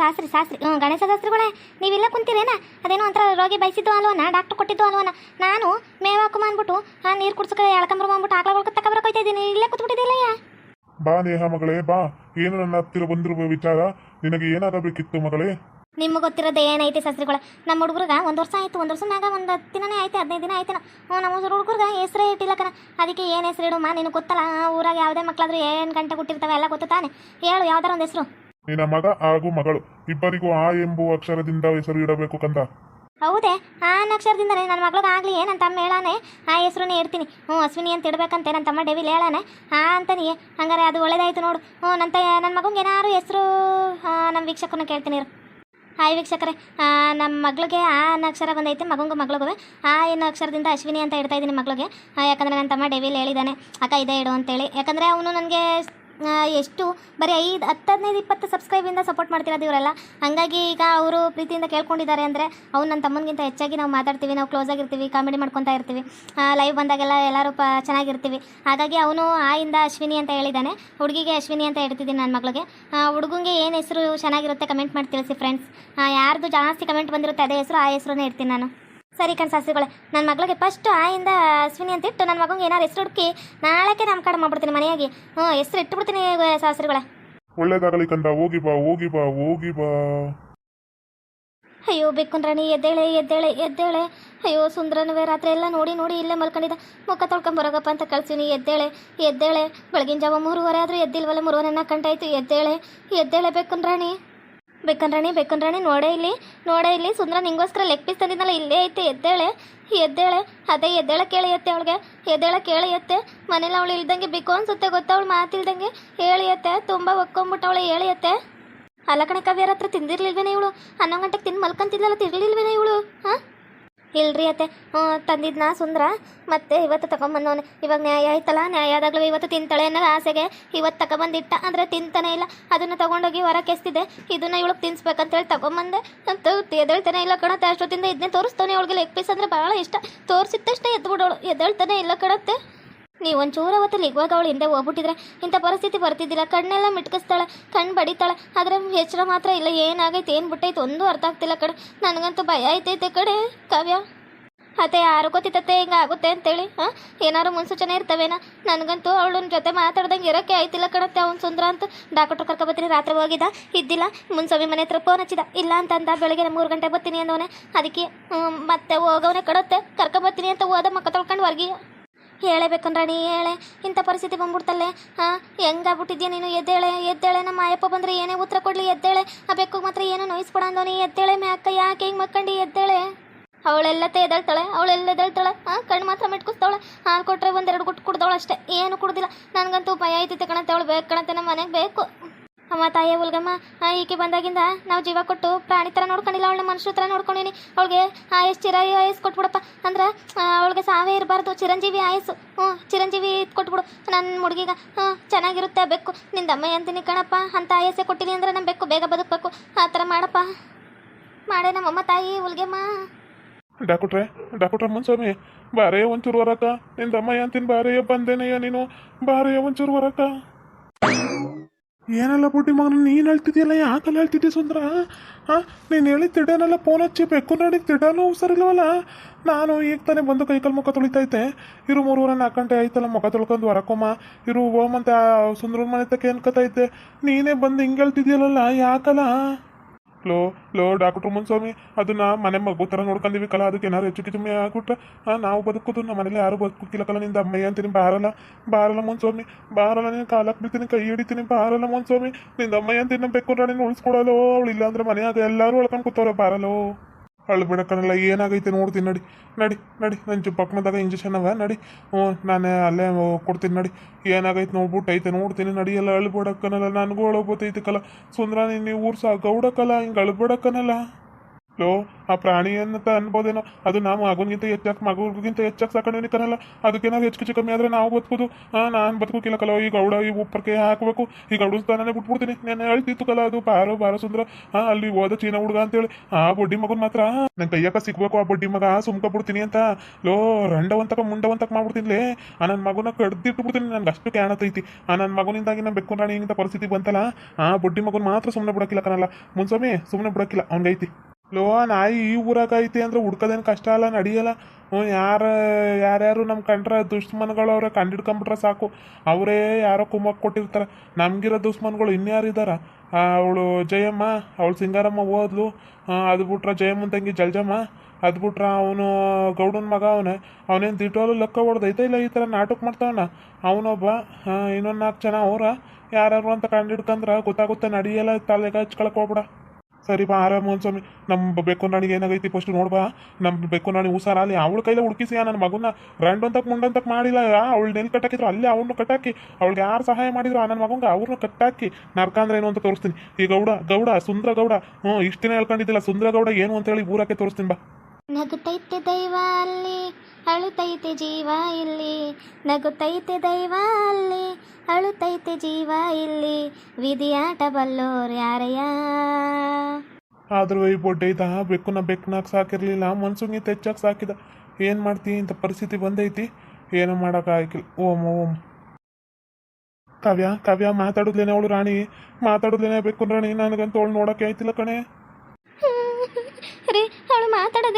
ಶಾಸ್ತ್ರಿ ಶಾಸ್ತ್ರಿ. ಹ್ಞೂ ಗಣೇಶ ಶಾಸ್ತ್ರಿಗಳೇ ನೀವಿಲ್ಲ ಕುಂತಿರೇನಾ? ಅದೇನೋ ಒಂಥರ ರೋಗಿ ಬಯಸಿದ್ದು ಅಲ್ವನ ಡಾಕ್ಟರ್ ಕೊಟ್ಟಿದ್ದು ಅಲ್ವನ ನಾನು ಮೇವಾಕು ಅಂದ್ಬಿಟ್ಟು ಆ ನೀರು ಕುಡ್ಸಕ್ಕೆ ಎಳ್ಕೊಂಬರು ಅಂದ್ಬಿಟ್ಟು ಆಕಳಗಳು ತಗೊಬರಕ್ಕೆ ಹೋಯ್ತಾ ಇದ್ದೀನಿ. ಇಲ್ಲೇ ಕೂತ್ಬಿಟ್ಟಿದ್ದಿಲ್ಲಯ್ಯ ಬಾ ನೇಹ ಮಗಳೇ ಬಾ. ಏನು ನನ್ನ ಹತ್ತಿರ ಬಂದಿರುವ ವಿಚಾರ? ನಿನಗೆ ಏನಾಗಬೇಕಿತ್ತು ಮಗಳೇ? ನಿಮ್ಗೆ ಗೊತ್ತಿರೋದು ಏನೈತಿ ಸಸ್ರಿಗಳ ನಮ್ಮ ಹುಡುಗರ್ಗ ಒಂದು ವರ್ಷ ಆಯ್ತು ಒಂದು ವರ್ಷ ಮ್ಯಾಗ ಒಂದು ಹತ್ತು ದಿನನೇ ಆಯ್ತು ಹದಿನೈದು ದಿನ ಆಯ್ತು ನಮ್ಮ ಹುಡುಗರ್ಗ ಹೆಸರೇ ಇಟ್ಟಿಲ್ಲ ಕಣ. ಅದಕ್ಕೆ ಏನು ಹೆಸರು ಇಡುಮ್ಮ? ನಿನಗೆ ಗೊತ್ತಲ್ಲ? ಊರಾಗ ಯಾವುದೇ ಮಕ್ಕಳಾದ್ರೂ ಏನು ಗಂಟೆ ಕೊಟ್ಟಿರ್ತಾವೆ ಎಲ್ಲ ಗೊತ್ತು ತಾನೆ. ಹೇಳು ಯಾವ್ದಾರ ಒಂದು ಹೆಸರು? ನಿನ್ನ ಮಗ ಹಾಗೂ ಮಗಳು. ಇಬ್ಬರಿಗೂ ಆ ಎಂಬುವ ಅಕ್ಷರದಿಂದ ಹೆಸರು ಇಡಬೇಕು ಕಂದ. ಹೌದೇ, ಆ ಅಕ್ಷರದಿಂದನೇ ನನ್ನ ಮಗಳಿಗೆ ಆಗ್ಲಿ ನನ್ನ ತಮ್ಮ ಹೇಳಾನೆ, ಆ ಹೆಸರುನೇ ಇಡ್ತೀನಿ. ಹ್ಞೂ, ಅಶ್ವಿನಿ ಅಂತ ಇಡ್ಬೇಕಂತೆ ನನ್ನ ತಮ್ಮ ಡೆವಿಲ್ ಹೇಳಾನೆ. ಆ ಅಂತಾನೆ ಹಂಗಾರೆ ಅದು ಒಳ್ಳೇದಾಯ್ತು ನೋಡು. ಹ್ಞೂ ನನ್ನ ನನ್ನ ಮಗಂಗೆ ಏನಾರು ಹೆಸರು ನಮ್ಮ ವೀಕ್ಷಕನ ಕೇಳ್ತೀನಿ ಹಾಯ್ ವೀಕ್ಷಕರೇ ನಮ್ಮ ಮಗಳಿಗೆ ಆ ಅನ್ನೋ ಅಕ್ಷರ ಬಂದೈತೆ, ಮಗಂಗೂ ಮಗಳಿಗೂ ಆ ಅನ್ನೋ ಅಕ್ಷರದಿಂದ ಅಶ್ವಿನಿ ಅಂತ ಇಡ್ತಾ ಇದ್ದೀನಿ ಮಗಳಿಗೆ. ಯಾಕಂದ್ರೆ ನನ್ನ ತಮ್ಮ ಡೆವಿಲ್ ಹೇಳಿದ್ದಾನೆ ಅಕ್ಕ, ಇದೇ ಇಡು ಅಂತೇಳಿ. ಯಾಕಂದರೆ ಅವನು ನನಗೆ ಎಷ್ಟು? ಬರೀ ಐದು ಹತ್ತು ಹದಿನೈದು ಇಪ್ಪತ್ತು ಸಬ್ಸ್ಕ್ರೈಬಿಂದ ಸಪೋರ್ಟ್ ಮಾಡ್ತಿರೋದು ಇವರೆಲ್ಲ. ಹಾಗಾಗಿ ಈಗ ಅವರು ಪ್ರೀತಿಯಿಂದ ಕೇಳ್ಕೊಂಡಿದ್ದಾರೆ ಅಂದರೆ ಅವ್ನು ನನ್ನ ತಮ್ಮನಿಗಿಂತ ಹೆಚ್ಚಾಗಿ ನಾವು ಮಾತಾಡ್ತೀವಿ, ನಾವು ಕ್ಲೋಸ್ ಆಗಿರ್ತೀವಿ ಕಾಮಿಡಿ ಮಾಡ್ಕೊತಾ ಇರ್ತೀವಿ. ಲೈವ್ ಬಂದಾಗೆಲ್ಲ ಎಲ್ಲರೂ ಪ, ಚೆನ್ನಾಗಿರ್ತೀವಿ. ಹಾಗಾಗಿ ಅವನು ಆಯಿಂದ ಅಶ್ವಿನಿ ಅಂತ ಹೇಳಿದ್ದಾನೆ ಹುಡುಗಿಗೆ ಅಶ್ವಿನಿ ಅಂತ ಹೇಳ್ತಿದ್ದೀನಿ ನನ್ನ ಮಗಳಿಗೆ. ಹುಡುಗಂಗೆ ಏನು ಹೆಸರು ಚೆನ್ನಾಗಿರುತ್ತೆ ಕಮೆಂಟ್ ಮಾಡಿ ತಿಳಿಸಿ ಫ್ರೆಂಡ್ಸ್ ಯಾರ್ದು ಜಾಸ್ತಿ ಕಮೆಂಟ್ ಬಂದಿರುತ್ತೆ ಅದೇ ಹೆಸರು, ಆ ಹೆಸರನ್ನೇ ಇರ್ತೀನಿ ನಾನು. ಸರಿ ಕಣ್ ಶಾಸ್ತ್ರಿಗಳೇ ನನ್ನ ಮಗಳಿಗೆ ಫಸ್ಟ್ ಆಯಿಂದ ಅಶ್ವಿನಿ ಅಂತ ಇಟ್ಟು ನನ್ನ ಮಗಂಗೆ ಏನಾರು ಹೆಸರು ಹುಡುಕಿ ನಾಳೆಗೆ ನಮ್ಮ ಕಡೆ ಮಾಡ್ಬಿಡ್ತೀನಿ ಮನೆಯಾಗಿ. ಹ್ಞೂ ಹೆಸರು ಇಟ್ಬಿಡ್ತೀನಿ ಶಾಸ್ತ್ರಿಗಳೇ ಒಳ್ಳೇದಾಗಲಿ ಕಂದ ಹೋಗಿ ಬಾ ಹೋಗಿ ಬಾ ಹೋಗಿ ಬಾ. ಅಯ್ಯೋ ಬೆಕ್ಕುಂದ್ರಾಣಿ ಎದ್ದೇಳೆ ಎದ್ದೇಳೆ ಎದ್ದೇಳೆ. ಅಯ್ಯೋ ಸುಂದ್ರನವೇ ರಾತ್ರಿ ಎಲ್ಲ ನೋಡಿ ನೋಡಿ ಇಲ್ಲೇ ಮಲ್ಕೊಂಡಿದ್ದ. ಮುಖ ತೊಳ್ಕೊಂಬರೋಗಪ್ಪ ಅಂತ ಕಳ್ಸೀನಿ ಎದ್ದೇಳೆ ಎದ್ದೇಳೆ. ಬೆಳಗಿನ ಜಾವ ಮೂರುವರೆ ಆದರೂ ಎದ್ದಿಲ್ವಲ್ಲ ಮೂರುವರೆ ನಾಲ್ಕು ಗಂಟೆ ಆಯಿತು ಎದ್ದೇಳೆ ಎದ್ದೇಳೆ ಬೆಕ್ಕುಂದ್ರಾಣಿ ಬೆಕ್ಕನ್ರಾಣಿ ಬೆಕ್ಕನ್ರಾಣಿ ನೋಡೇ ಇಲ್ಲಿ ನೋಡೇ ಇಲ್ಲಿ. ಸುಂದ್ರ, ನಿಂಗೋಸ್ಕರ ಲೆಗ್ ಪೀಸ್ ತಂದಿದ್ನಲ್ಲ, ಇಲ್ಲೇ ಐತೆ, ಎದ್ದೇಳೆ ಎದ್ದೇಳೆ. ಅದೇ ಎದ್ದೇಳ ಕೇಳಿಯತ್ತೆ ಅವಳಿಗೆ. ಎದ್ದೇಳ ಕೇಳಿಯತ್ತೆ. ಮನೇಲಿ ಅವಳು ಇಲ್ದಂಗೆ ಬಿಕೋ ಅನ್ಸುತ್ತೆ ಗೊತ್ತಾ ಅವಳು ಮಾತಿಲ್ದಂಗೆ ಹೇಳಿಯತ್ತೆ, ತುಂಬ ಒಕ್ಕೊಂಬಿಟ್ಟವಳೆ ಹೇಳಿಯತ್ತೆ. ಅಲ್ಲ ಕಣೆ ಹತ್ರ ತಿಂದಿರ್ಲಿಲ್ವೇನೆ ಇವಳು? ಹನ್ನೊಂದು ಗಂಟೆಗೆ ತಿಂದು ಮಲ್ಕೊಂತಿದ್ಲಲ್ಲ, ತಿರ್ಲಿಲ್ವೇನೆ ಇವಳು? ಹಾಂ? ಇಲ್ರಿ ಅತ್ತೆ. ತಂದಿದ್ನ ಸುಂದ್ರ. ಮತ್ತೆ ಇವತ್ತು ತಗೊಂಬಂದವನೆ. ಇವಾಗ ನ್ಯಾಯ ಆಯ್ತಲ್ಲ? ನ್ಯಾಯ ಆದಾಗಲೂ ಇವತ್ತು ತಿಂತಾಳೆ ಅನ್ನೋ ಆಸೆಗೆ ಇವತ್ತು ತಗೊಂಬಂದಿಟ್ಟ ಅಂದರೆ ತಿಂತಾನೆ ಇಲ್ಲ. ಅದನ್ನು ತಗೊಂಡೋಗಿ ಹೊರ ಎಸ್ತಿದ್ದೆ ಇದನ್ನ ಇವಳಿಗೆ ತಿನ್ಸ್ಬೇಕಂತೇಳಿ ತಗೊಂಬಂದೆ. ಎದ್ದೇಳ್ತಾನೆ ಇಲ್ಲ ಕಣತ್ತೆ. ಅಷ್ಟೊತ್ತಿಂದ ಇದನ್ನೇ ತೋರಿಸ್ತಾನೆ ಅವಳಿಗೆ ಲೆಗ್ ಪೀಸ್ ಅಂದರೆ ಭಾಳ ಇಷ್ಟ. ತೋರಿಸಿದ ತಕ್ಷಣ ಎದ್ದು ಬಿಡೋಳು ಎದ್ದೇಳ್ತಾನೆ ಇಲ್ಲ ಕಣತ್ತೆ. ನೀವು ಒಂಚೂರು ಅವತ್ತು ಲಿಗುವಾಗ ಅವಳು ಹಿಂದೆ ಹೋಗ್ಬಿಟ್ಟಿದ್ರೆ ಇಂಥ ಪರಿಸ್ಥಿತಿ ಬರ್ತಿದ್ದಿಲ್ಲ. ಕಣ್ಣೆಲ್ಲ ಮಿಟ್ಕಿಸ್ತಾಳೆ, ಕಣ್ಣು ಬಡಿತಾಳೆ. ಆದರೆ ಎಚ್ಚರ ಮಾತ್ರ ಇಲ್ಲ. ಏನಾಗೈತೆ, ಏನು ಬಿಟ್ಟೈತೆ ಒಂದೂ ಅರ್ಥ ಆಗ್ತಿಲ್ಲ ಕಡೆ ನನಗಂತೂ ಭಯ ಆಯ್ತೈತೆ ಕಡೆ ಕಾವ್ಯ. ಅತ್ತೆ, ಯಾರು ಗೊತ್ತಿತ್ತತ್ತೆ ಹಿಂಗೆ ಆಗುತ್ತೆ ಅಂತೇಳಿ? ಹಾಂ ಏನಾದ್ರು ಮುನ್ಸೂಚನೆ ಇರ್ತವೇನ? ನನಗಂತೂ ಅವಳು ಜೊತೆ ಮಾತಾಡ್ದಂಗೆ ಇರೋಕ್ಕೆ ಆಯ್ತಿಲ್ಲ ಕಣತ್ತೆ ಅವ್ನು ಸುಂದ್ರ ಅಂತ. ಡಾಕ್ಟ್ರ್ ಕರ್ಕೊಬತ್ತೀನಿ ರಾತ್ರಿ ಹೋಗಿದ್ದ? ಇದ್ದಿಲ್ಲ. ಮುನ್ಸವಿ ಮನೆ ಹತ್ರ ಫೋನ್ ಹಚ್ಚಿದ. ಇಲ್ಲ ಅಂತಂದ, ಬೆಳಗ್ಗೆ ಮೂರು ಗಂಟೆ ಬರ್ತೀನಿ ಅಂದವನೇ. ಅದಕ್ಕೆ ಮತ್ತೆ ಹೋಗವನೇ ಕಡತ್ತೆ ಕರ್ಕೊಬತ್ತೀನಿ ಅಂತ ಹೋದ ಮಕ್ಕ ತೊಳ್ಕೊಂಡು ಹೊರ್ಗಿ. ಹೇಳಬೇಕಂದ್ರಾಣಿ ಹೇಳೆ, ಇಂಥ ಪರಿಸ್ಥಿತಿ ಬಂದ್ಬಿಡ್ತಲ್ಲೇ, ಹಾಂ? ಹೆಂಗಾಗ್ಬಿಟ್ಟಿದ್ಯಾ ನೀನು? ಎದ್ದೇಳೆ ಎದ್ದೇಳೆ, ನಮ್ಮ ಅಯ್ಯಪ್ಪ ಬಂದರೆ ಏನೇ ಉತ್ತರ ಕೊಡಲಿ, ಎದ್ದೇಳೆ. ಆ ಬೆಕ್ಕು ಮಾತ್ರ ಏನು ನೋಯಿಸ್ಬೇಡ ಅಂದವನಿ ಎದ್ದೇಳೆ ಅಕ್ಕ, ಯಾಕೆ ಹಿಂಗೆ ಮಕ್ಕಂಡಿ ಎದ್ದೇಳೆ? ಅವಳೆಲ್ಲ ಎದ್ದೇಳ್ತಾಳೆ ಅವಳೆಲ್ಲ ಎದ್ದೇಳ್ತಾಳೆ, ಹಾಂ? ಕಣ್ಣು ಮಾತ್ರ ಮಿಟ್ಕಿಸ್ತಾಳೆ ಹಾಲು ಕೊಟ್ಟರೆ ಒಂದೆರಡು ಗುಟ್ಟು ಕುಡ್ದವಳು ಅಷ್ಟೇ ಏನು ಕುಡ್ದಿಲ್ಲ. ನನಗಂತೂ ಭಯ ಐತೆ ಕಣತ್ತೆ ಅವಳು, ಬೇಕು ಕಣತ್ತೆ ನಮ್ಮ ಮನೆಗೆ ಬೇಕು. ಅಮ್ಮ, ತಾಯಿಯ ಹುಲ್ಗಮ್ಮ ಈಕೆ ಬಂದಾಗಿಂದ ನಾವು ಜೀವ ಕೊಟ್ಟು ಪ್ರಾಣಿ ಥರ ನೋಡ್ಕೊಂಡಿಲ್ಲ, ಅವಳನ್ನ ಮನುಷ್ಯರ ಥರ ನೋಡ್ಕೊಂಡಿನಿ. ಅವಳಿಗೆ ಆಯಸ್ ಚಿರ ಆಯಸ್ ಕೊಟ್ಬಿಡಪ್ಪ. ಅಂದ್ರೆ ಅವಳಿಗೆ ಸಾವೇ ಇರಬಾರ್ದು, ಚಿರಂಜೀವಿ ಆಯಸ್ಸು. ಹ್ಞೂ, ಚಿರಂಜೀವಿ ಇದು ಕೊಟ್ಬಿಡು. ನನ್ನ ಹುಡುಗಿಗ ಹ್ಞೂ, ಚೆನ್ನಾಗಿರುತ್ತೆ, ಬೆಕ್ಕು. ನಿಂದ ಅಮ್ಮ ಅಂತೀನಿ ಕಣಪ್ಪ, ಅಂತ ಆಯಸ್ಸೇ ಕೊಟ್ಟಿನಿ ಅಂದ್ರೆ ನಮ್ಮ ಬೆಕ್ಕು ಬೇಗ ಬದುಕಬೇಕು. ಆ ಥರ ಮಾಡಪ್ಪ. ಮಾಡೇ ನಮ್ಮಮ್ಮ, ತಾಯಿ, ಹುಲ್ಗೆಮ್ಮ. ಡಾಕ್ಟ್ರೆ, ಡಾಕ್ಟ್ರ ಮುನ್ಸ್ವಾಮಿ ಬಾರೇ ಒಂಚೂರು ವರಕ. ನಿಂದಮ್ಮ ಅಂತೀನಿ ಬಾರೇ ಬಂದೇನೆಯ ನೀನು? ಬಾರೇ ಒಂಚೂರು ಹೊರಕ ಏನೆಲ್ಲ ಬುಡ್ಡಿ ಮಗನ, ನೀನು ಹೇಳ್ತಿದ್ಯಲ್ಲ, ಯಾಕಲ್ಲ ಹೇಳ್ತಿದ್ದೆ ಸುಂದ್ರ? ಹಾಂ ನೀನು ಹೇಳಿ ತಿಡನೆಲ್ಲ ಫೋನ್ ಹಚ್ಚಿ ಬೆಕ್ಕು ನೋಡಿ, ತಿಡನೂ ಹುಷಾರಿಲ್ವಲ್ಲ ನಾನು ಈಗ ತಾನೇ ಬಂದು ಕೈಕಲ್ ಮುಖ ತೊಳಿತೈತೆ. ಇರು ಮೂರುವರೆ ನಾಲ್ಕು ಗಂಟೆ ಆಯ್ತಲ್ಲ, ಮುಖ ತೊಳ್ಕೊಂಡು ಹೊರಕೊಮ್ಮ. ಇರು ಓಮಂತ ಸುಂದ್ರ ಮನೆ ತಕ್ಕ ಕತ್ತೈತೆ ನೀನೇ ಬಂದು ಹಿಂಗೆ ಹೇಳ್ತಿದ್ಯಲ್ಲ ಯಾಕಲ್ಲ? ಲೋ ಲೋ, ಡಾಕ್ಟರ್ ಮುನ್ಸ್ವಾಮಿ, ಅದನ್ನ ಮನೆ ಮಗು ಥರ ನೋಡ್ಕೊಂಡಿವಿ ಕಲ, ಅದಕ್ಕೆ ಏನಾರು ಹೆಚ್ಚು ಕಡಿಮೆ ಆಗ್ಬಿಟ್ರೆ ನಾವು ಬದುಕೋದು ನಮ್ಮ ಮನೇಲಿ ಯಾರು ಬದುಕಿಲ್ಲ ಕಲ, ನಿಂದ ಅಮ್ಮಯ್ಯ ಅಂತೀನಿ, ಬಾರಲ್ಲ ಬಾರಲ್ಲ ಮುನ್ಸ್ವಾಮಿ, ಬಾರಲ್ಲ ನೀನು ಕಾಲಕ್ಕೆ ಬಿಡ್ತೀನಿ ಕೈ ಹಿಡಿತೀನಿ, ಬಾರಲ್ಲ ಮುನ್ಸ್ವಾಮಿ, ನಿಂದ ಅಮ್ಮಯ್ಯ ಅಂತೀನಿ ಬೆಕ್ಕು ನೀನು ಉಳಿಸ್ಕೊಡಲ್ಲೋ ಅವಳು ಇಲ್ಲ ಅಂದ್ರೆ ಮನೆಯಾಗ ಎಲ್ಲರೂ ಅಳ್ಕೊಂಡು ಕೂತವ್ರೆ, ಬಾರಲ್ಲೋ. ಅಳ್ಬಿಡಕ್ಕನಲ್ಲ, ಏನಾಗೈತೆ ನೋಡ್ತೀನಿ ನಡಿ ನಡಿ ನಡಿ ನನ್ನ ಪಕ್ಕನದಾಗ ಇಂಜೆಕ್ಷನ್ ಅವ, ನಡಿ. ಹ್ಞೂ, ನಾನು ಅಲ್ಲೇ ಕೊಡ್ತೀನಿ ನಡಿ. ಏನಾಗೈತೆ ನೋಡ್ಬಿಟ್ಟು ಐತೆ ನೋಡ್ತೀನಿ ನಡಿ, ಎಲ್ಲ ಅಳ್ಬಿಡಕ್ಕನಲ್ಲ, ನನಗೂ ಅಳಬೋತೈತೆ ಕಲ. ಸುಂದ್ರ ನೀನು ಊರು ಸಹ ಗೌಡಕ್ಕಲ್ಲ ಹಿಂಗೆ ಅಳ್ಬಿಡಕ್ಕನಲ್ಲ. ಲೋ ಆ ಪ್ರಾಣಿ ಅಂತ ಅನ್ಬೋದೇನೋ? ಅದು ನಾವು ಮಗುನಿಗಿಂತ ಹೆಚ್ಚಾಗಿ ಮಗುಗಿಂತ ಹೆಚ್ಚಾಗಿ ಸಾಕೊಂಡಿನಿ ಕನಲ್ಲ ಅದಕ್ಕೆ ನಾವು ಹೆಚ್ಚು ಕಮ್ಮಿ ಆದ್ರೆ ನಾವು ಬದುಕೋದು. ಹಾ ನಾನು ಬದುಕೋಕಿಲ್ಲ ಕಲೋ, ಈ ಗೌಡ ಈ ಉಪ್ಪರ್ಕೆ ಹಾಕಬೇಕು. ಈ ಗೌಡ ಸ್ಥಾನನೇ ಬಿಟ್ಬಿಡ್ತೀನಿ. ನಾನು ಹೇಳ್ತಿತ್ತು ಕಲ ಅದು ಬಾರೋ ಬಾರೋ ಸುಂದ್ರ. ಹಾ ಅಲ್ಲಿ ಹೋದ ಚೀನಾ ಹುಡುಗ ಅಂತೇಳಿ. ಆ ಬೊಡ್ಡಿ ಮಗನ್ ಮಾತ್ರ ನಂಗೆ ಕೈಯಕ್ಕ ಸಿಗ್ಬೇಕು ಆ ಬೊಡ್ಡಿ ಮಗ ಸುಮ್ಕ ಬಿಡ್ತೀನಿ ಅಂತ. ಲೋ, ರಂಡವಂತಕ ಮುಂಡವಂತಕ ಮಾಡ್ಬಿಡ್ತೀನಿ ಆ ನನ್ನ ಮಗುನ ಕಡ್ದಿಟ್ಟು ಬಿಡ್ತೀನಿ ನನ್ಗೆ ಅಷ್ಟು ಕ್ಯಾಣತೈತಿ. ಆ ನನ್ನ ಮಗನಿಂದಾಗಿ ನಾನು ಬೆಕ್ಕು ಪರಿಸ್ಥಿತಿ ಬಂತಲ್ಲ? ಆ, ಬೊಡ್ಡಿ ಮಗನ್ ಮಾತ್ರ ಸುಮ್ಮನೆ ಬಿಡಕ್ಕಿಲ್ಲ ಕನಲ್ಲ ಮುನ್ಸ್ವಾಮಿ ಸುಮ್ಮನೆ ಬಿಡಕ್ಕಿಲ್ಲ ಅವ್ನಿಗೈತಿ. ಲೋ ನಾಯಿ ಈ ಊರಾಗ ಐತಿ ಅಂದ್ರೆ ಹುಡ್ಕೋದೇನು ಕಷ್ಟ ಅಲ್ಲ, ನಡಿಯಲ್ಲ. ಹ್ಞೂ ಯಾರು, ಯಾರ್ಯಾರು ನಮ್ಮ ಕಂಡ್ರೆ ದುಶ್ಮನ್ಗಳು ಅವ್ರೆ ಕಂಡಿಡ್ಕೊಂಬಿಟ್ರೆ ಸಾಕು. ಅವರೇ ಯಾರೋ ಕುಮಕ್ ಕೊಟ್ಟಿರ್ತಾರೆ. ನಮಗಿರೋ ದುಷ್ಮನ್ಗಳು ಇನ್ಯಾರು ಇದಾರ? ಅವಳು ಜಯಮ್ಮ, ಅವಳು ಸಿಂಗಾರಮ್ಮ ಓದ್ಲು. ಅದು ಬಿಟ್ರೆ ಜಯಮ್ಮನ ತಂಗಿ ಜಲ್ಜಮ್ಮ. ಅದು ಬಿಟ್ರೆ ಅವನು ಗೌಡನ ಮಗ ಅವನೇ. ಅವನೇನು ದಿಟೋಲು ಲೆಕ್ಕ ಹೊಡೆದೈತೆ ಇಲ್ಲ ಈ ಥರ ನಾಟಕ ಮಾಡ್ತಾವನ? ಅವನೊಬ್ಬ ಇನ್ನೊಂದು ನಾಲ್ಕು ಜನ ಅವ್ರ. ಯಾರ್ಯಾರು ಅಂತ ಕಂಡಿಡ್ಕಂದ್ರೆ ಗೊತ್ತಾಗುತ್ತೆ, ನಡಿಯಲ್ಲ, ತಲೆಗೆ ಹಚ್ಕೊಳಕ್ ಹೋಗ್ಬೇಡ. ಸರಿ ಬಾ, ಆರಾಮ ಸ್ವಾಮಿ. ನಮ್ಮ ಬೆಕ್ಕು ನಾಣಿಗೆ ಏನಾಗೈತಿ ಫಸ್ಟ್ ನೋಡ್ಬಾ ನಮ್ಮ ಬೆಕ್ಕು ನಾಣಿ ಹುಷಾರ ಅಲ್ಲಿ ಅವಳ ಕೈಲೇ ಹುಡುಕಿಸಿ ನನ್ನ ಮಗುನ. ರಂಡಂತಕ್ ಮುಂಡಂತಕ್ ಮಾಡಿಲ್ಲ ಅವಳು ನೆಲ್ ಕಟ್ಟಾಕಿದ್ರು, ಅಲ್ಲೇ ಅವನು ಕಟ್ಟಾಕಿ. ಅವಳಿಗೆ ಯಾರು ಸಹಾಯ ಮಾಡಿದ್ರು ನನ್ನ ಮಗಂಗೆ ಅವ್ರನ್ನ ಕಟ್ಟಾಕಿ. ನರ್ಕ ಏನು ಅಂತ ತೋರಿಸ್ತೀನಿ. ಈ ಗೌಡ ಗೌಡ, ಸುಂದ್ರ ಗೌಡ. ಹ್ಞೂ ಇಷ್ಟು ದಿನ ಹೇಳ್ಕೊಂಡಿದ್ದಿಲ್ಲ ಸುಂದ್ರ ಗೌಡ ಏನು ಅಂತ ಹೇಳಿ ಊರಕ್ಕೆ ತೋರಿಸ್ತೀನಿ ಬಾ. ನಗುತ್ತೈತೆ ದೈವ ಅಲ್ಲಿ ಅಳುತ್ತೈತೆ ಜೀವ ಇಲ್ಲಿ ನಗುತ್ತೈತೆ ದೈವ ಅಲ್ಲಿ. ಅಳುತ್ತೈತೆ ಜೀವ ಇಲ್ಲಿ, ವಿಧಿಯಾಟ ಬಲ್ಲೋರ್ ಯಾರಯ್ಯ? ಆದ್ರೂ ಈ ಬೊಡ್ಡೆ ಇದ ಬೆಕ್ಕುನ ಬೆಕ್ಕನಾಗ ಸಾಕಿರ್ಲಿಲ್ಲ, ಮನ್ಸೂಂಗಿ ತೆಚ್ಚಾಗಿ ಸಾಕಿದ. ಏನು ಮಾಡ್ತಿ ಇಂಥ ಪರಿಸ್ಥಿತಿ ಬಂದೈತಿ? ಏನು ಮಾಡೋಕ್ಕಾಗಿಲ್ಲ ಓಂ ಓಂ. ಕಾವ್ಯ ಕಾವ್ಯ, ಮಾತಾಡೋದ್ಲೇನೆ ಅವಳು ರಾಣಿ. ಮಾತಾಡೋದ್ಲೇನೆ ಬೆಕ್ಕು ರಾಣಿ. ನನಗಂತೂ ಅವಳು ನೋಡೋಕೆ ಆಯ್ತಿಲ್ಲ ಕಣೆ.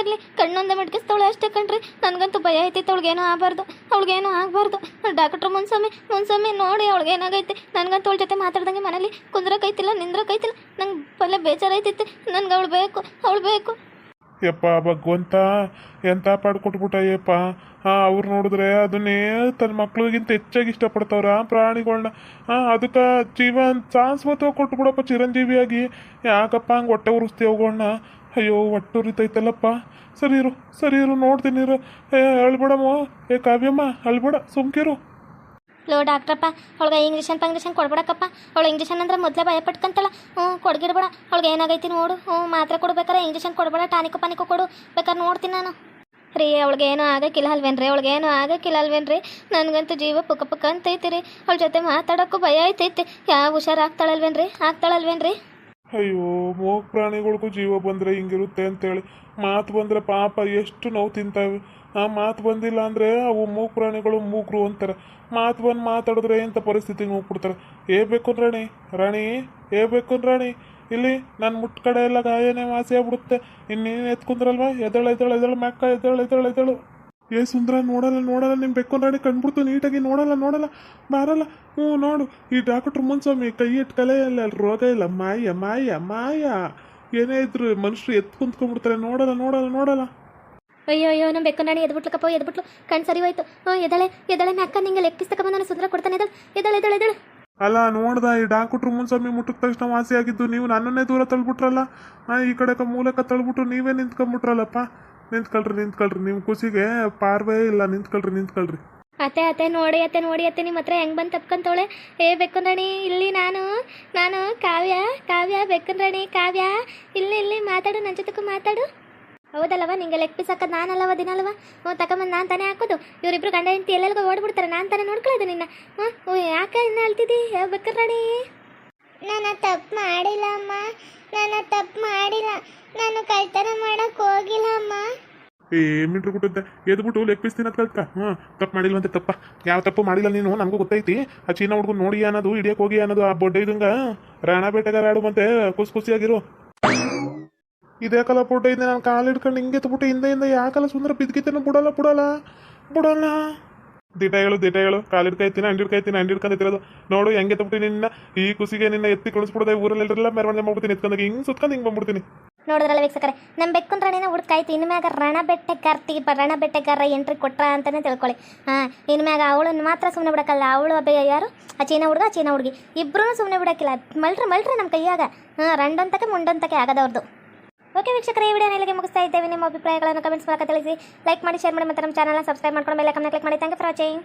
ಅವಳು ಕಣ್ಣೊಂದೇ ಮಡ್ಕಿಸ್ತಾವಳೆ ಅಷ್ಟೇ ಕಣ್ರಿ. ನನಗಂತೂ ಭಯ ಐತಿ ಅವಳಿಗೇನೋ ಆಗಬಾರ್ದು ಅವಳಿಗೇನೋ ಆಗಬಾರ್ದು. ಡಾಕ್ಟ್ರು ಮುನ್ಸೊಮ್ಮೆ ಮುನ್ಸೊಮ್ಮೆ ನೋಡಿ ಅವಳಿಗೆ ಏನಾಗೈತೆ. ನನಗಂತೂ ಅವಳ ಜೊತೆ ಮಾತಾಡ್ದಂಗೆ ಮನೇಲಿ ಕುಂದ್ರಕೈತಿಲ್ಲ, ನಿಂದ್ರಕೈತಿಲ್ಲ. ನಂಗೆ ಪಲ್ಲೆ ಬೇಜಾರೈತೈತೆ ನನ್ಗೆ ಅವಳು ಬೇಕು ಅವಳು ಬೇಕು. ಯಪ್ಪ ಭಗವಂತ, ಎಂತ ಪಡ್ಕೊಟ್ಬಿಟ್ಟ ಯಪ್ಪ. ಹಾಂ ಅವ್ರು ನೋಡಿದ್ರೆ ಅದನ್ನೇ ತನ್ನ ಮಕ್ಳಿಗಿಂತ ಹೆಚ್ಚಾಗಿ ಇಷ್ಟಪಡ್ತಾವ್ರ ಪ್ರಾಣಿಗಳನ್ನ ಹಾಂ ಅದಕ್ಕೆ ಜೀವನ್ ಶಾಶ್ವತ ಕೊಟ್ಬಿಡಪ್ಪ ಚಿರಂಜೀವಿಯಾಗಿ. ಯಾಕಪ್ಪ ಹಂಗೆ ಹೊಟ್ಟೆ ಉರಿಸ್ತೀವಿ ಅವುಗಳನ್ನ ಅಯ್ಯೋ, ಒಟ್ಟು ಉರಿತೈತಲ್ಲಪ್ಪ. ಸರಿ ಇರು ಸರಿ ಇರು ನೋಡ್ತೀನಿ ಇರು ಏ, ಅಳ್ಬೇಡಮ್ಮ. ಏ, ಕಾವ್ಯಮ್ಮ, ಅಳ್ಬೇಡ, ಸುಮ್ಕಿರು. ಲೋ, ಡಾಕ್ಟ್ರಪ್ಪ, ಅವಳಿಗೆ ಇಂಜೆಕ್ಷನ್ ಪಂಗ್ಲೀಷನ್ ಕೊಡ್ಬೇಡಕ್ಕಪ್ಪ. ಅವಳು ಇಂಜೆಕ್ಷನ್ ಅಂದ್ರೆ ಮೊದಲೇ ಭಯ ಪಟ್ಕಂತಳ. ಹ್ಞೂ, ಕೊಡ್ಗಿಡ್ಬೇಡ. ಅವಳಿಗೆ ಏನಾಗೈತಿ ನೋಡು. ಹ್ಞೂ, ಮಾತ್ರೆ ಕೊಡ್ಬೇಕಾರೆ ಇಂಜೆಕ್ಷನ್ ಕೊಡ್ಬೇಡ, ಟಾನಿಕು ಪಾನಿಕು ಕೊಡು. ಬೇಕಾದ್ರೆ ನೋಡ್ತೀನಿ ನಾನು. ರೀ, ಅವಳಿಗೆ ಏನೂ ಆಗಕ್ಕಿಲ್ಲ ಅಲ್ವೇನ್ರಿ? ಅವಳಿಗೆ ಏನೂ ಆಗಕ್ಕಿಲ್ಲ ಅಲ್ವೇನ್ರಿ? ನನಗಂತೂ ಜೀವ ಪುಕ್ಕ ಪುಕ್ಕ ಅಂತೈತಿ ರೀ. ಅವಳ ಜೊತೆ ಮಾತಾಡೋಕ್ಕೂ ಭಯ ಐತೈತಿ. ಯಾವ ಹುಷಾರಾಗ್ತಾಳಲ್ವೇನ್ರಿ? ಆಗ್ತಾಳಲ್ವೇನ್ರಿ? ಅಯ್ಯೋ ಮೂಗ್ ಪ್ರಾಣಿಗಳಿಗೂ ಜೀವ ಬಂದರೆ ಹಿಂಗಿರುತ್ತೆ ಅಂತೇಳಿ. ಮಾತು ಬಂದರೆ ಪಾಪ ಎಷ್ಟು ನೋವು ತಿಂತಾವೆ. ಆ ಮಾತು ಬಂದಿಲ್ಲ ಅಂದರೆ ಅವು ಮೂಗ್ ಪ್ರಾಣಿಗಳು ಮೂಗ್ರು ಅಂತಾರೆ. ಮಾತು ಬಂದು ಮಾತಾಡಿದ್ರೆ ಎಂಥ ಪರಿಸ್ಥಿತಿಗೆ ಹೋಗ್ಬಿಡ್ತಾರೆ ಏ ಬೇಕು ರಾಣಿ ರಾಣಿ, ಏ ಬೇಕು ರಾಣಿ. ಇಲ್ಲಿ ನನ್ನ ಮುಟ್ ಕಡೆ ಎಲ್ಲ ಗಾಯನೇ ವಾಸಿ ಆಗ್ಬಿಡುತ್ತೆ. ಇನ್ನೇನು ಎತ್ಕೊಂಡ್ರಲ್ವಾ? ಎದಳು ಎದಳು ಎದಳು ಮ್ಯಾಕ ಎದಳು ಎದಳು ಎದಳು ಏ ಸುಂದ್ರ ನೋಡಲ್ಲ ನೋಡಲ್ಲ ನಿಮ್ಮ ಬೆಕ್ಕೊಂಡ್ ರಾಣಿ ಕಂಡ್ಬಿಡ್ತು ನೀಟಾಗಿ ನೋಡಲ್ಲ ನೋಡಲ್ಲ ಬಾರಲ್ಲ. ಹ್ಞೂ ನೋಡು ಈ ಡಾಕ್ಟ್ರ್ ಮುನ್ಸ್ವಾಮಿ ಕೈ ಇಟ್ಟು ಕಲೆಯಲ್ಲ ಅಲ್ಲಿ ರೋಗ ಇಲ್ಲ ಮಾಯ ಮಾಯ ಮಾಯ. ಏನೇ ಇದ್ರು ಮನುಷ್ಯರು ಎತ್ತು ಕುಂತ್ಕೊಂಡ್ಬಿಡ್ತಾರೆ ನೋಡಲ್ಲ ನೋಡಲ್ಲ ನೋಡಲ್ಲ. ಅಯ್ಯೋ ಅಯ್ಯೋ ನಮ್ಮ ಬೆಕ್ಕು ನಾಣಿ ಎದ್ಬಿಟ್ಲಕ್ಕಪ್ಪ ಎದ್ಬಿಟ್ಲು. ಕಣ್ ಸರಿ ಹೋಯ್ತು. ಹ್ಞೂ ಎದಳೆ ಎದಳೆ ನಕ್ಕ ನಿಂಗೆ ಲೆಕ್ಕಿಸ್ತಕ್ಕ ಬಂದ ಸುಂದ್ರ ಕೊಡ್ತಾನೆ ಎದಳು ಎದಳೆ ಎದಳೆ ಎದಳು. ಅಲ್ಲ ನೋಡ್ದ ಈ ಡಾಕ್ಟ್ರು ಮುನ್ಸ್ವಾಮಿ ಮುಟ್ಟಿದ ತಕ್ಷಣ ವಾಸಿ ಆಗಿದ್ದು ನೀವು ನನ್ನನ್ನೇ ದೂರ ತಳ್ಬಿಟ್ರಲ್ಲ? ಈ ಕಡೆಕ ಮೂಲಕ ತಳ್ಬಿಟ್ರು ನೀವೇ ನಿಂತ್ಕೊಂಡ್ಬಿಟ್ರಲ್ಲಪ್ಪ. ನಿಂತ್ಕೊಳ್ರಿ ನಿಂತ್ಕೊಳ್ರಿ. ನಿಮ್ಮ ಖುಷಿಗೆ ಪಾರ್ವೇ ಇಲ್ಲ. ನಿಂತ್ಕೊಳ್ರಿ ನಿಂತ್ಕೊಳ್ರಿ. ಅತ್ತೆ ಅತ್ತೆ ನೋಡಿ ಅತ್ತೆ ನೋಡಿ ಅತ್ತೆ ನಿಮ್ಮ ಹತ್ರ ಹೆಂಗೆ ಬಂದು ತಪ್ಕೊಂತವಳೆ? ಏ ಬೆಕ್ಕನರಾಣಿ ಇಲ್ಲಿ ನಾನು ನಾನು ಕಾವ್ಯ ಕಾವ್ಯ ಬೆಕ್ಕನರಾಣಿ ಕಾವ್ಯ. ಇಲ್ಲಿ ಇಲ್ಲಿ ಮಾತಾಡು ನನ್ನ ಜೊತೆಗೂ ಮಾತಾಡು. ಹೌದಲ್ಲವ ನಿಂಗೆ ಲೆಗ್ ಪೀಸ್ ಹಾಕೋದು ದಿನ ದಿನಲ್ವ ಹ್ಞೂ ತಗೊಂಬಂದು ನಾನು ತಾನೇ ಹಾಕೋದು. ಇವರಿಬ್ರು ಗಂಡ ಹೆಂಡತಿ ಎಲ್ಲೆಲ್ಗೋ ಓಡ್ಬಿಡ್ತಾರೆ. ನಾನು ತಾನೇ ನೋಡ್ಕೊಳ್ಳೋದು ನಿನ್ನ. ಹ್ಞೂ ಹ್ಞೂ ಯಾಕೆ ಇನ್ನು ಹೇಳ್ತಿದ್ದಿ ಯಾವ ಬೆಕ್ಕನರಾಣಿ ನಾನು ತಪ್ಪು ಮಾಡಿಲ್ಲ ಅಮ್ಮ ನಾನು ತಪ್ಪು ಮಾಡಿಲ್ಲ. ನಾನು ಕಳ್ತನ ಅಮ್ಮ ಏ ಮಿಟ್ರು ಬಿಟ್ಟುತ್ತೆ ಎದ್ಬಿಟ್ಟು ಲೆಗ್ ಪೀಸ್ ತಿನ್ನೋದು ಕಲ್ತ್ಕ? ಹ್ಞೂ ತಪ್ಪು ಅಂತ ತಪ್ಪ. ಯಾವ ತಪ್ಪು ಮಾಡಿಲ್ಲ ನೀನು? ನಮಗೂ ಗೊತ್ತೈತಿ. ಆ ಚೀನಾ ಹುಡುಗ ನೋಡಿ ಅನ್ನೋದು ಹಿಡಿಯಕ್ಕೆ ಹೋಗಿ ಅನ್ನೋದು, ಆ ಬೊಡ್ಡೆ ಇದಂಗ ರಾಣ ಬೇಟೆಗಾರ ಆಡು ಬಂತೆ ಖುಷಿ ಖುಷಿಯಾಗಿರು ಇದೇ ಕಲ ಬೊಡ್ಡೆ ಇದೆ ನಾನು ಕಾಲು ಹಿಡ್ಕೊಂಡು ಹಿಂಗೆ ಎತ್ಬಿಟ್ಟು ಹಿಂದೆ ಹಿಂದೆ ಯಾಕಲ್ಲ ಸುಂದರ ಬಿದ್ಕಿತ್ತೇನೋ ಬಿಡಲ್ಲ ಬಿಡಲ್ಲ ಬಿಡಲ್ಲ. ದಿಟ ಹೇಳು ದಿಟ ಹೇಳು. ಕಾಲು ಹಿಡ್ಕೈತೀನಿ ಅಂಡಿ ಹಿಡ್ಕೈತೀನಿ ಅಂಡಿ ಹಿಡ್ಕೊಂಡಿರೋದು ನೋಡು, ಹೆಂಗೆ ಎತ್ಬಿಟ್ಟು ನಿನ್ನ. ಈ ಕುಸಿಗೆ ನಿನ್ನ ಎತ್ತಿ ಕಳಿಸ್ಬಿಡದೆ ಎಲ್ಲರೆಲ್ಲ ಮೆರವಣಿಗೆ ಮಾಡ್ಬಿಡ್ತೀನಿ, ಎತ್ಕೊಂಡಾಗ ಹಿಂಗೆ ಸುತ್ಕೊಂಡು ಹಿಂಗೆ ಬಂದ್ಬಿಡ್ತೀನಿ. ನೋಡಿದ್ರಲ್ಲ ವೀಕ್ಷಕರೇ ನಮ್ಮ ಬೆಕ್ಕನರಾಣಿನ ಹುಡ್ಕಾಯ್ತು. ಇನ್ನು ಮ್ಯಾಗ ರಣ ಬೆಟ್ಟೆಗಾರ್ತಿ ರಣ ಕರ ಎಂಟ್ರಿ ಕೊಟ್ರ ಅಂತಲೇ ತಿಳ್ಕೊಳ್ಳಿ. ಹಾಂ ಇನ್ನು ಮ್ಯಾಗ ಅವಳನ್ನ ಮಾತ್ರ ಸುಮ್ಮನೆ ಬಿಡಕ್ಕಲ್ಲ. ಅವಳು ಅಬ್ಬ ಯಾರು? ಆ ಚೀನಾ ಹುಡುಗ ಚೀನಾ ಹುಡುಗಿ. ಇಬ್ಬರೂ ಸುಮ್ಮನೆ ಬಿಡಕ್ಕಿಲ್ಲ. ಮಲ್ಟ್ರೆ ಮಲ್ಟ್ರೆ ನಮ್ಮ ಕೈಯಾಗ. ಹಾಂ, ರಂಡೊಂತಕ್ಕೆ ಮುಂಡೊಂತಕ್ಕೆ ಆಗದವ್ರದ್ದು ಓಕೆ ವೀಕ್ಷಕರೇ, ಈ ವಿಡಿಯೋ ಇಲ್ಲಿಗೆ ಮುಗಿಸ್ತಾ ಇದ್ದೇವೆ. ನಿಮ್ಮ ಅಭಿಪ್ರಾಯಗಳನ್ನು ಕಮೆಂಟ್ಸ್ ಮೂಲಕ ತಿಳಿಸಿ. ಲೈಕ್ ಮಾಡಿ, ಶೇರ್ ಮಾಡಿ ಮತ್ತು ನಮ್ಮ ಚಾನಲ್ನ ಸಬ್ಸ್ಕ್ರೈಬ್ ಮಾಡ್ಕೊಂಡು ಮೇಲೆ ಕ್ಲಿಕ್ ಮಾಡಿ. Thank for watching.